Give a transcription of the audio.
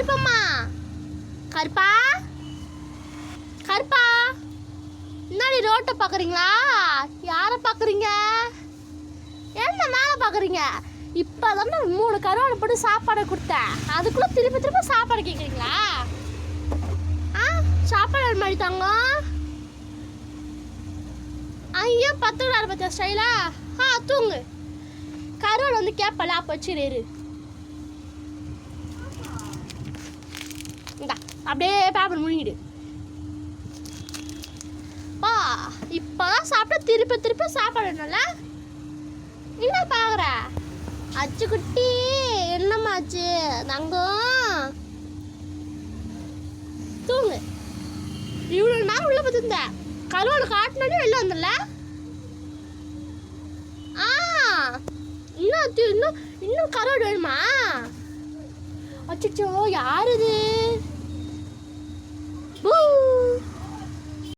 கருப்பம்மா. கருப்பா? கருப்பா? முன்னாடி ரோட்டை பார்க்குறீங்களா யாரை பார்க்குறீங்க என்ன மேலே பார்க்குறீங்க இப்போ தான் மூணு கருவாடு போட்டு சாப்பாடு கொடுத்தேன். அதுக்குள்ளே திருப்பி திரும்ப சாப்பாடு கேட்குறீங்களா ஆ சாப்பாடு மாதிரி தாங்க ஐயோ பத்து விடாது பத்தியா ஸ்டைலா ஆ தூங்கு. கருவாடு வந்து கேட்பல அப்போ வச்சிரு அப்படியே பேப்பர் முழுங்கிடு. பா இப்போதான் சாப்பிட்டா திருப்பி திருப்பி சாப்பிடணும்ல என்ன பார்க்குற அச்சு குட்டி என்னம்மாச்சு தங்கம். தூங்கு. இவ்வளோ நேரம் உள்ள பார்த்துருந்தேன் கருவாடு காட்டினோடனே வெளில வந்துடல? ஆ இன்னும் அத்தி- இன்னும் இன்னும் கருவாடு வேணுமா? அச்சோ யார் இது?